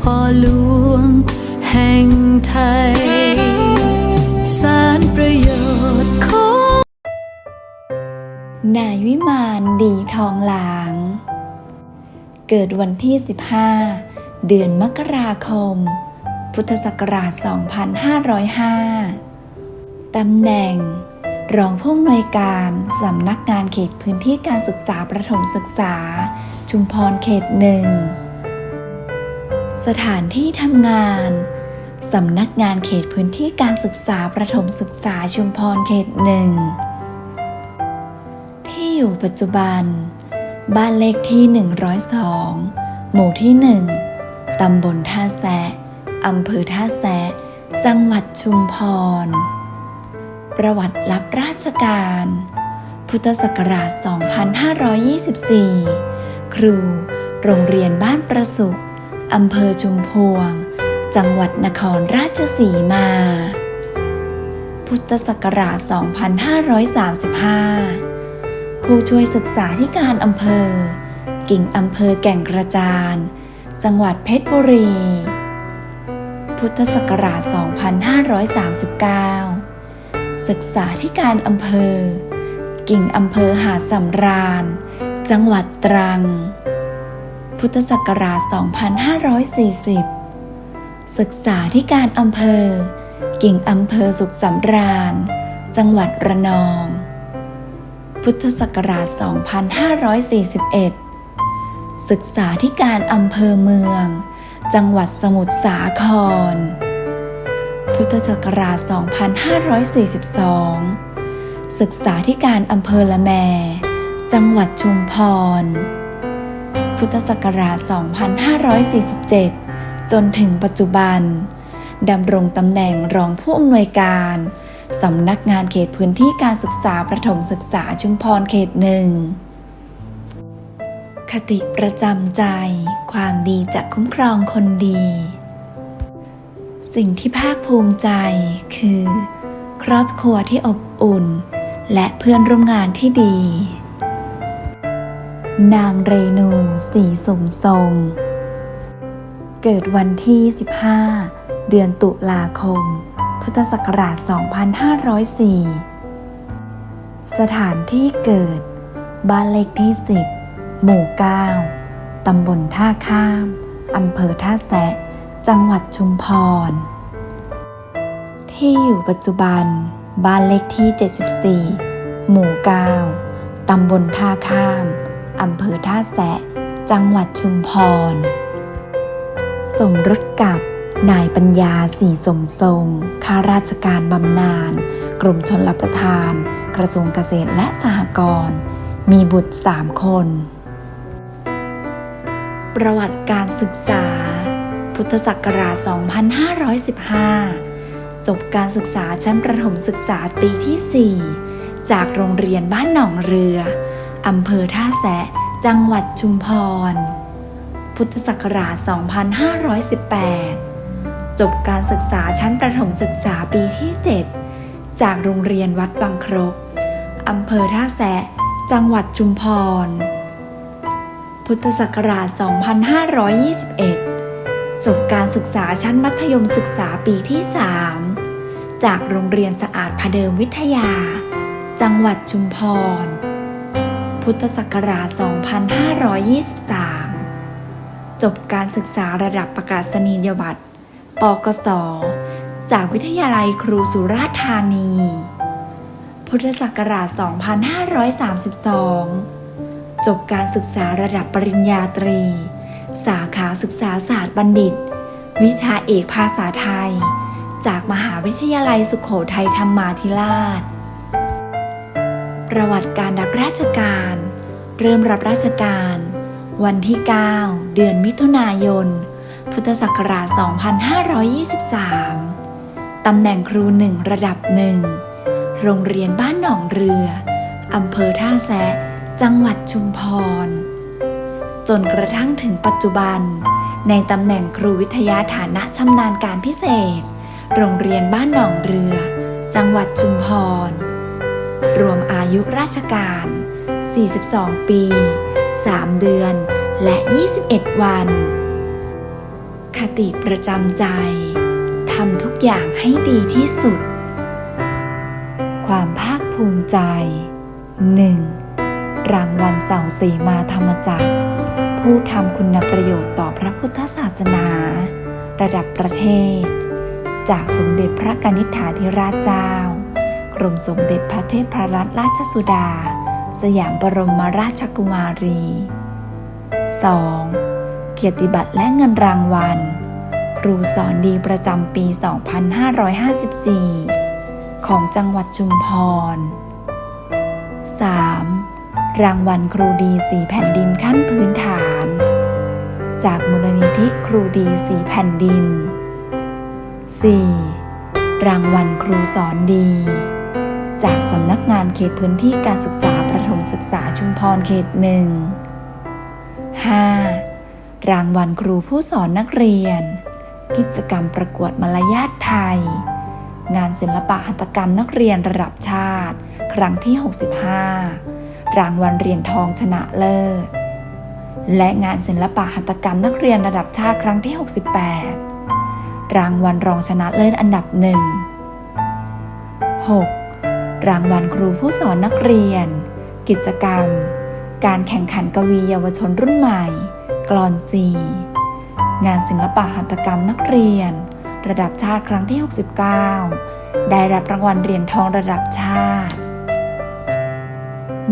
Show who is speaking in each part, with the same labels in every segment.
Speaker 1: พ่อหลวง แห่งไทย สารประโยชน์ของ
Speaker 2: นายวิมานดีทองหลาง เกิดวันที่ 15 เดือนมกราคม พุทธศักราช 2505 ตำแหน่ง รองผู้อำนวยการสำนักงานเขตพื้นที่การศึกษาประถมศึกษา ชุมพรเขตหนึ่ง สถานที่ทำงานสำนักงานเขตพื้นที่การศึกษาประถมศึกษาชุมพรเขตหนึ่งที่อยู่ปัจจุบัน บ้านเลขที่ 102 หมู่ที่ 1 ตำบลท่าแซะอำเภอท่าแซะ จังหวัดชุมพร ประวัติรับราชการ พุทธศักราช 2524 ครู โรงเรียนบ้านประสุข อำเภอชุมพวง จังหวัดนครราชสีมา พุทธศักราช 2535 ผู้ช่วยศึกษาธิการอำเภอ กิ่งอำเภอแก่งกระจาน จังหวัดเพชรบุรี พุทธศักราช 2539 ศึกษาธิการอำเภอ กิ่งอำเภอหาดสำราญ จังหวัดตรัง พุทธศักราช 2540 ศึกษาธิการอำเภอ กิ่งอำเภอสุขสำราญ จังหวัดระนอง พุทธศักราช 2541 ศึกษาธิการอำเภอเมือง จังหวัดสมุทรสาคร พุทธศักราช 2542 ศึกษาธิการอำเภอละแม จังหวัดชุมพร พุทธศักราช 2547 จนถึงปัจจุบัน ดำรงตำแหน่งรองผู้อำนวยการสำนักงานเขตพื้นที่การศึกษาประถมศึกษาชุมพรเขตหนึ่ง คติประจำใจ ความดีจะคุ้มครองคนดี สิ่งที่ภาคภูมิใจคือ ครอบครัวที่อบอุ่น และเพื่อนร่วมงานที่ดี นางเรนูสีสมทรง เกิดวันที่ 15 เดือนตุลาคม พุทธศักราช 2504 สถานที่เกิด บ้านเลขที่ 10 หมู่ 9 ตำบลท่าข้าม อำเภอท่าแซะ จังหวัดชุมพร ที่อยู่ปัจจุบัน บ้านเลขที่ 74 หมู่ 9 ตำบลท่าข้าม อำเภอท่าแซะจังหวัดชุมพร สมรสกับนายปัญญาสีสมทรงข้าราชการบำนาญกรมชนรับประทาน กระทรวงเกษตรและสหกรณ์มีบุตรสามคน ประวัติการศึกษา พุทธศักราช 2515 จบการศึกษาชั้นประถมศึกษาปีที่ 4 จากโรงเรียนบ้านหนองเรือ อำเภอท่าแซะจังหวัดชุมพร พุทธศักราช 2518 จบการศึกษาชั้นประถมศึกษาปีที่ 7 จากโรงเรียนวัดบางครกอำเภอท่าแซะจังหวัดชุมพร พุทธศักราช 2521 จบการศึกษาชั้นมัธยมศึกษาปีที่ 3 จากโรงเรียนสะอาดพเดิมวิทยา จังหวัดชุมพร พุทธศักราช 2523 จบการศึกษาระดับประกาศนียบัตร ปกสจากวิทยาลัยครูสุราษฎร์ธานี พุทธศักราช 2532 จบการศึกษาระดับปริญญาตรี สาขาศึกษาศาสตร์บัณฑิต วิชาเอกภาษาไทย จากมหาวิทยาลัยสุขโขทัยธรรมาธิราช ประวัติการรับราชการ เริ่มรับราชการ วันที่ 9 เดือนมิถุนายน พุทธศักราช 2523 ตำแหน่งครูหนึ่งระดับหนึ่ง โรงเรียนบ้านหนองเรือ อำเภอท่าแซะ จังหวัดชุมพร จนกระทั่งถึงปัจจุบัน ในตำแหน่งครูวิทยาฐานะชำนาญการพิเศษ โรงเรียนบ้านหนองเรือ จังหวัดชุมพร รวมอายุราชการ 42 ปี 3 เดือน และ 21 วัน คติประจำใจ ทำทุกอย่างให้ดีที่สุด ความภาคภูมิใจ 1. รางวัลเสาสีมาธรรมจักร ผู้ทำคุณประโยชน์ต่อพระพุทธศาสนา ระดับประเทศ จากสมเด็จพระกนิษฐาธิราชเจ้า รมสมเด็จพระเทพรัตนราชสุดา สยามบรมราชกุมารี 2. เกียรติบัตรและเงินรางวัล ครูสอนดีประจำปี 2554 ของจังหวัดชุมพร 3. รางวัลครูดีสีแผ่นดินขั้นพื้นฐาน จากมูลนิธิครูดีสีแผ่นดิน 4. รางวัลครูสอนดี จากสำนักงานเขตพื้นที่การศึกษาประถมศึกษาชุมพรเขตหนึ่ง 5. รางวัลครูผู้สอนนักเรียน กิจกรรมประกวดมารยาทไทย งานศิลปะหัตถกรรมนักเรียนระดับชาติ ครั้งที่ 65 รางวัลเหรียญทองชนะเลิศ และงานศิลปะหัตถกรรมนักเรียนระดับชาติครั้งที่ 68 รางวัลรองชนะเลิศอันดับหนึ่ง 6. รางวัลครูผู้สอนนักเรียน กิจกรรม การแข่งขันกวีเยาวชนรุ่นใหม่ กลอนซีงานศิลปะหัตถกรรมนักเรียน ระดับชาติครั้งที่ 69 ได้รับรางวัลเหรียญทองระดับชาติ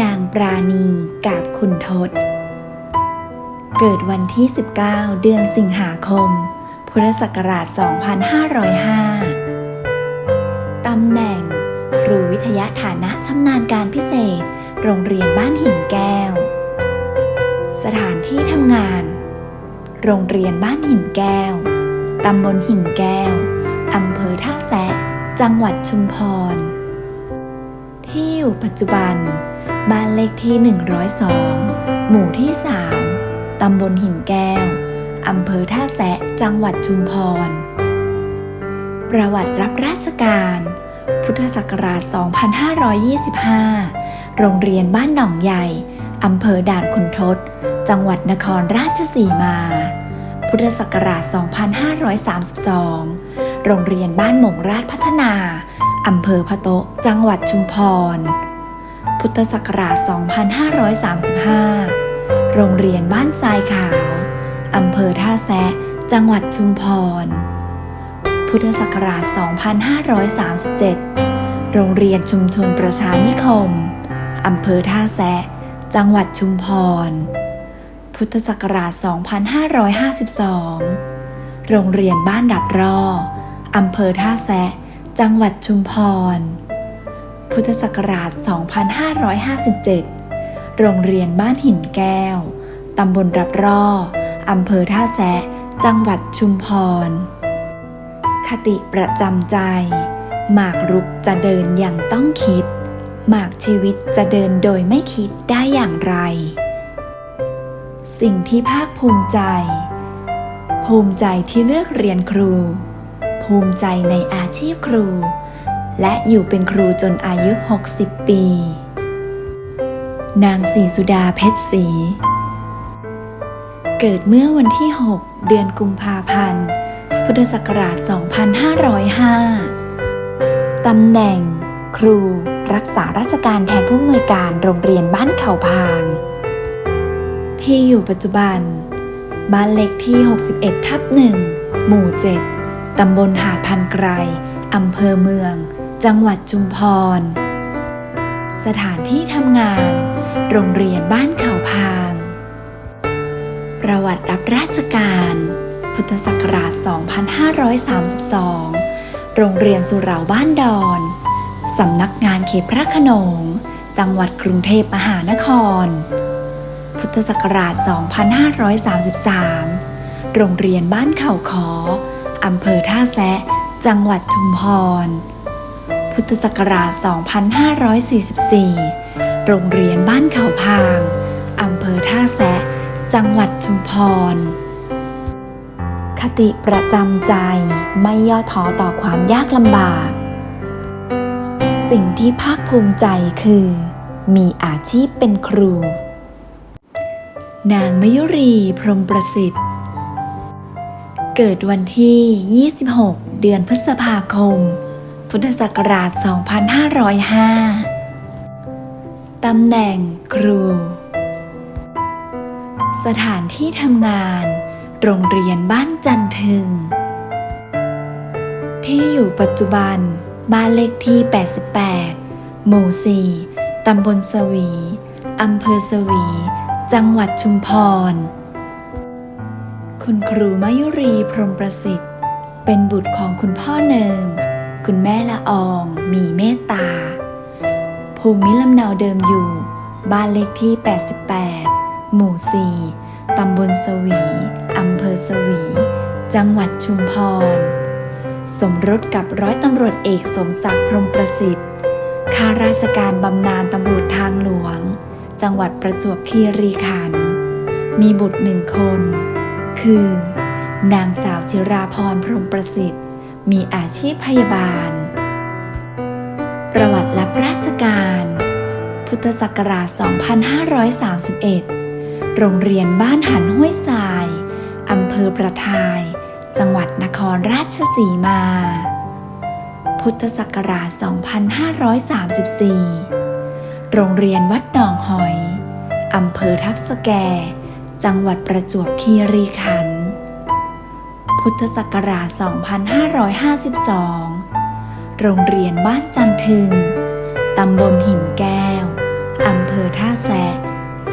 Speaker 2: นางปราณีกาบคุณทศ เกิดวันที่ 19 เดือนสิงหาคม พุทธศักราช 2505 ตำแหน่ง ยาฐานะชำนาญการพิเศษ โรงเรียนบ้านหินแก้ว สถานที่ทำงาน โรงเรียนบ้านหินแก้ว ตำบลหินแก้ว อำเภอท่าแซะ จังหวัดชุมพร ที่อยู่ปัจจุบัน บ้านเลขที่ 102 หมู่ที่ 3 ตำบลหินแก้ว อำเภอท่าแซะ จังหวัดชุมพร ประวัติรับราชการ พุทธศักราช 2525 โรงเรียนบ้านหนองใหญ่ อำเภอด่านขุนทด จังหวัดนครราชสีมา พุทธศักราช 2532 โรงเรียนบ้านหมงราชพัฒนา อำเภอพะโตะจังหวัดชุมพร พุทธศักราช 2535 โรงเรียนบ้านทรายขาว อำเภอท่าแซะ จังหวัดชุมพร พุทธศักราช 2537 โรงเรียนชุมชนประชานิคม อำเภอท่าแซะ จังหวัดชุมพร พุทธศักราช 2552 โรงเรียนบ้านดับรอ อำเภอท่าแซะ จังหวัดชุมพร พุทธศักราช 2557 โรงเรียนบ้านหินแก้ว ตำบลรับรอ อำเภอท่าแซะ จังหวัดชุมพร คติประจำใจ หมากรุกจะเดินอย่างต้องคิด หมากชีวิตจะเดินโดยไม่คิดได้อย่างไร สิ่งที่ภาคภูมิใจ ภูมิใจที่เลือกเรียนครู ภูมิใจในอาชีพครู และอยู่เป็นครูจนอายุ 60 ปี นางศรีสุดาเพชรศรีเกิดเมื่อวันที่ 6 เดือนกุมภาพันธ์ พุทธศักราช 2505 ตำแหน่ง ครู รักษาราชการแทนผู้อำนวยการโรงเรียนบ้านเขาพาง ที่อยู่ปัจจุบัน บ้านเล็กที่ 61 ทับ1หมู่ 7 ตำบลหาดพันไกร อำเภอเมือง จังหวัดชุมพร สถานที่ทำงาน โรงเรียนบ้านเขาพาง ประวัติรับราชการ พุทธศักราช 2532 โรงเรียนสุเหราบ้านดอน สำนักงานเขตพระขนง จังหวัดกรุงเทพมหานคร พุทธศักราช 2533 โรงเรียนบ้านเข่าขอ อำเภอท่าแซะ จังหวัดชุมพร พุทธศักราช 2544 โรงเรียนบ้านเขาพาง อำเภอท่าแซะ จังหวัดชุมพร คติประจำใจไม่ย่อท้อต่อความยากลำบาก สิ่งที่ภาคภูมิใจคือ มีอาชีพเป็นครู นางมยุรีพรมประสิทธิ์ เกิดวันที่ 26 เดือนพฤษภาคม พุทธศักราช 2505 ตำแหน่งครู สถานที่ทำงาน โรงเรียนบ้านจันทึง ที่อยู่ปัจจุบันบ้านเลขที่ 88 หมู่ 4 ตำบลสวี อำเภอสวี จังหวัดชุมพร คุณครูมายุรีพรหมประสิทธิ์ เป็นบุตรของคุณพ่อเนิม คุณแม่ละอองมีเมตตา ภูมิลำเนาเดิมอยู่ บ้านเลขที่ 88 หมู่ 4 ตำบลสวี อำเภอสวี จังหวัดชุมพร สมรสกับร้อยตำรวจเอกสมศักดิ์พรมประสิทธิ์ ข้าราชการบำนาญตำรวจทางหลวง จังหวัดประจวบคีรีขันธ์ มีบุตรหนึ่งคน คือ นางสาวจิราพรพรมประสิทธิ์ มีอาชีพพยาบาล ประวัติรับราชการ พุทธศักราช 2531 โรงเรียนบ้านหันห้วยทรายอำเภอประทาย จังหวัดนครราชสีมา พุทธศักราช 2534 โรงเรียนวัดหนองหอยอำเภอทับสแก จังหวัดประจวบคีรีขันธ์ พุทธศักราช 2552 โรงเรียนบ้านจันทึง ตำบลหินแก้ว อำเภอท่าแซะ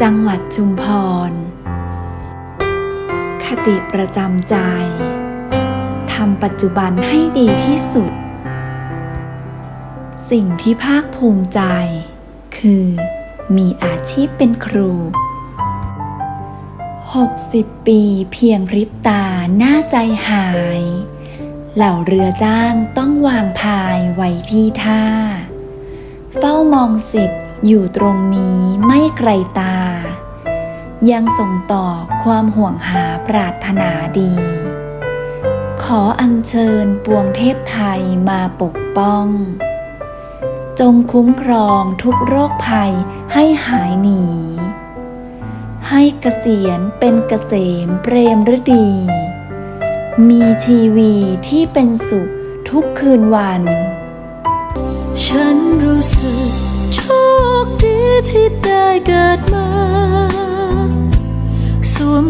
Speaker 2: จังหวัดชุมพร คติประจำใจ ทำปัจจุบันให้ดีที่สุด สิ่งที่ภาคภูมิใจ คือมีอาชีพเป็นครู 60 ปีเพียงพริบตาหน้าใจหาย เหล่าเรือจ้างต้องวางพายไว้ที่ท่า เฝ้ามองสิทธิ์อยู่ตรงนี้ไม่ไกลตา ยังส่งต่อความห่วงหาปรารถนาดี ขออัญเชิญปวงเทพไทยมาปกป้อง จงคุ้มครองทุกโรคภัยให้หายหนี ให้เกษียณเป็นเกษมเปรมฤดี มีทีวีที่เป็นสุขทุกคืนวัน
Speaker 1: ฉันรู้สึกโชคดีที่ได้เกิด